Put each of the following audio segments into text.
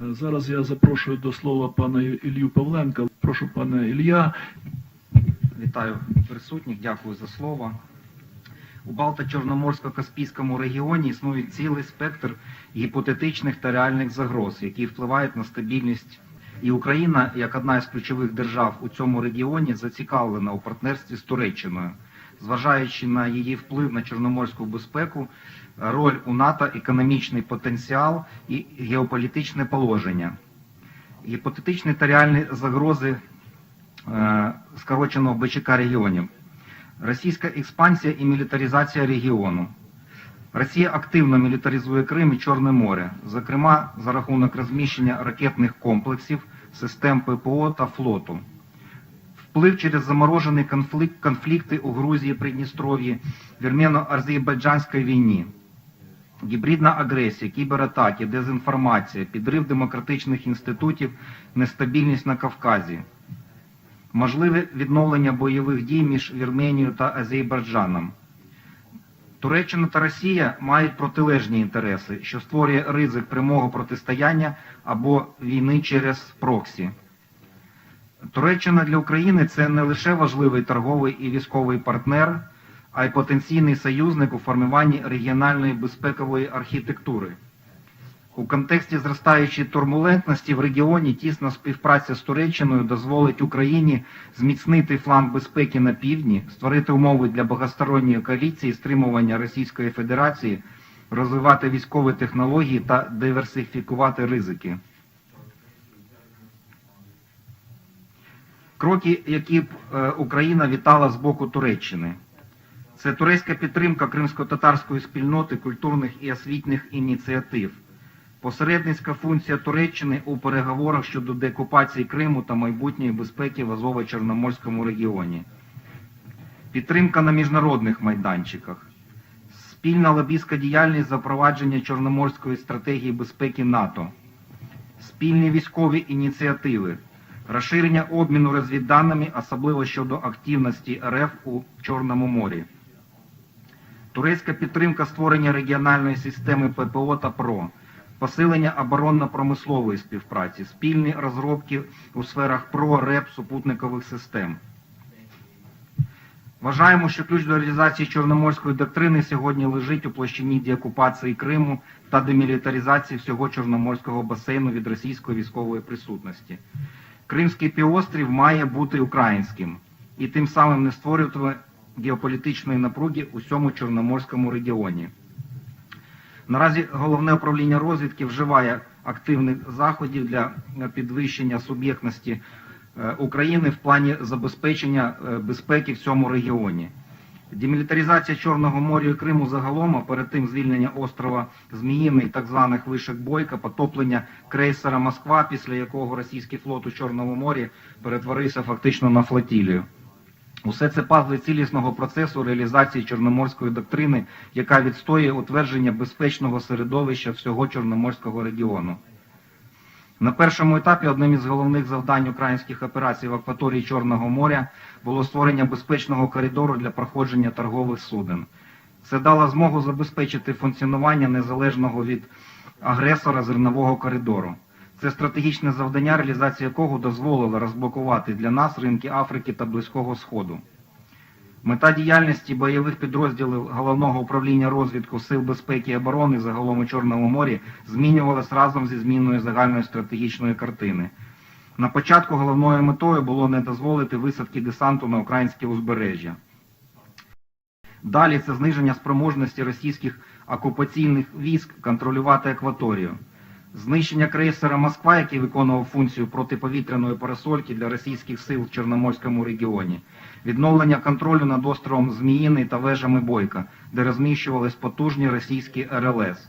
Зараз я запрошую до слова пана Ілью Павленка. Прошу пане Ілля. Вітаю присутніх, дякую за слово. У Балто-Чорноморсько-Каспійському регіоні існує цілий спектр гіпотетичних та реальних загроз, які впливають на стабільність. І Україна, як одна із ключових держав у цьому регіоні, зацікавлена у партнерстві з Туреччиною, зважаючи на її вплив на чорноморську безпеку, роль у НАТО, економічний потенціал і геополітичне положення. Гіпотетичні та реальні загрози е, скороченого БЧК регіонів. Російська експансія і мілітаризація регіону. Росія активно мілітаризує Крим і Чорне море, зокрема за рахунок розміщення ракетних комплексів, систем ППО та флоту. Вплив через заморожені конфлікт, конфлікти у Грузії, Придністров'ї, вірмено-азербайджанській війні. Гібридна агресія, кібератаки, дезінформація, підрив демократичних інститутів, нестабільність на Кавказі. Можливе відновлення бойових дій між Вірменією та Азербайджаном. Туреччина та Росія мають протилежні інтереси, що створює ризик прямого протистояння або війни через проксі. Туреччина для України це не лише важливий торговий і військовий партнер, а й потенційний союзник у формуванні регіональної безпекової архітектури. У контексті зростаючої турбулентності в регіоні тісна співпраця з Туреччиною дозволить Україні зміцнити фланг безпеки на півдні, створити умови для багатосторонньої коаліції, стримування Російської Федерації, розвивати військові технології та диверсифікувати ризики. Кроки, які б е, Україна вітала з боку Туреччини. Це турецька підтримка кримсько-татарської спільноти культурних і освітніх ініціатив, посередницька функція Туреччини у переговорах щодо деокупації Криму та майбутньої безпеки в Азово-Чорноморському регіоні, підтримка на міжнародних майданчиках, спільна лобістська діяльність запровадження Чорноморської стратегії безпеки НАТО, спільні військові ініціативи, розширення обміну розвідданими, особливо щодо активності РФ у Чорному морі. Турецька підтримка створення регіональної системи ППО та ПРО, посилення оборонно-промислової співпраці, спільні розробки у сферах ПРО, РЕП, супутникових систем. Вважаємо, що ключ до реалізації Чорноморської доктрини сьогодні лежить у площині деокупації Криму та демілітаризації всього Чорноморського басейну від російської військової присутності. Кримський півострів має бути українським і тим самим не створювати геополітичної напруги у всьому Чорноморському регіоні. Наразі головне управління розвідки вживає активних заходів для підвищення суб'єктності е, України в плані забезпечення е, безпеки в цьому регіоні. Демілітаризація Чорного моря і Криму загалом, а перед тим звільнення острова Зміїний, так званих вишек Бойка, потоплення крейсера Москва, після якого російський флот у Чорному морі перетворився фактично на флотілію. Усе це пазли цілісного процесу реалізації Чорноморської доктрини, яка відстоює утвердження безпечного середовища всього Чорноморського регіону. На першому етапі одним із головних завдань українських операцій в акваторії Чорного моря було створення безпечного коридору для проходження торгових суден. Це дало змогу забезпечити функціонування незалежного від агресора зернового коридору. Це стратегічне завдання, реалізація якого дозволила розблокувати для нас ринки Африки та Близького Сходу. Мета діяльності бойових підрозділів Головного управління розвідку Сил безпеки і оборони загалом у Чорному морі змінювалась разом зі зміною загальної стратегічної картини. На початку головною метою було не дозволити висадки десанту на українське узбережжя. Далі це зниження спроможності російських окупаційних військ контролювати акваторію. Знищення крейсера Москва, який виконував функцію протиповітряної парасольки для російських сил в Чорноморському регіоні, відновлення контролю над островом Зміїний та вежами Бойка, де розміщувались потужні російські РЛС.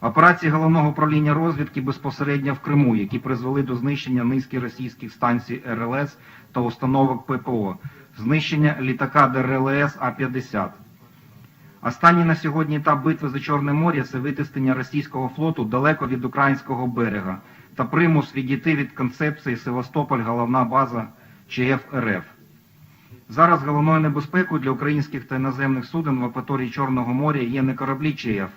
Операції головного управління розвідки безпосередньо в Криму, які призвели до знищення низки російських станцій РЛС та установок ППО, знищення літака ДРЛС А-50. Останній на сьогодні етап битви за Чорне море це витиснення російського флоту далеко від українського берега та примус відійти від концепції Севастополь головна база ЧФ РФ. Зараз головною небезпекою для українських та іноземних суден в акваторії Чорного моря є не кораблі ЧФ,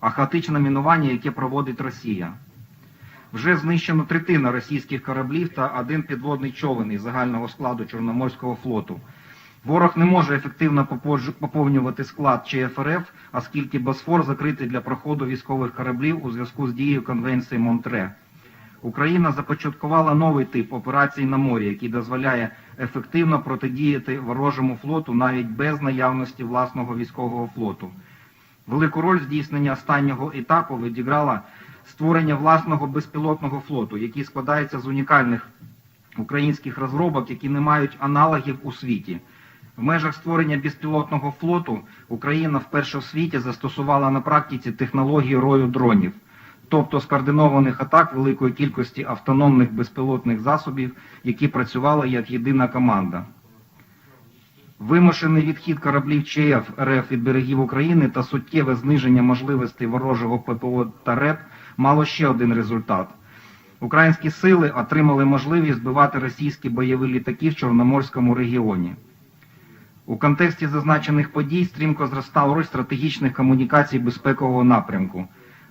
а хаотичне мінування, яке проводить Росія. Вже знищено третина російських кораблів та один підводний човен із загального складу Чорноморського флоту. Ворог не може ефективно поповнювати склад ЧФРФ, оскільки Босфор закритий для проходу військових кораблів у зв'язку з дією Конвенції Монтре. Україна започаткувала новий тип операцій на морі, який дозволяє ефективно протидіяти ворожому флоту навіть без наявності власного військового флоту. Велику роль в здійсненні останнього етапу відіграло створення власного безпілотного флоту, який складається з унікальних українських розробок, які не мають аналогів у світі. В межах створення безпілотного флоту Україна вперше в світі застосувала на практиці технологію рою дронів, тобто скоординованих атак великої кількості автономних безпілотних засобів, які працювали як єдина команда. Вимушений відхід кораблів ЧФ РФ від берегів України та суттєве зниження можливостей ворожого ППО та РЕП мало ще один результат. Українські сили отримали можливість збивати російські бойові літаки в Чорноморському регіоні. У контексті зазначених подій стрімко зростав роль стратегічних комунікацій безпекового напрямку.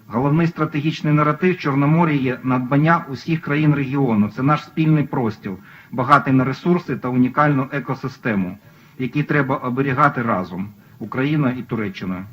Головний стратегічний наратив Чорномор'я є надбання усіх країн регіону. Це наш спільний простір, багатий на ресурси та унікальну екосистему, які треба оберігати разом Україна і Туреччина.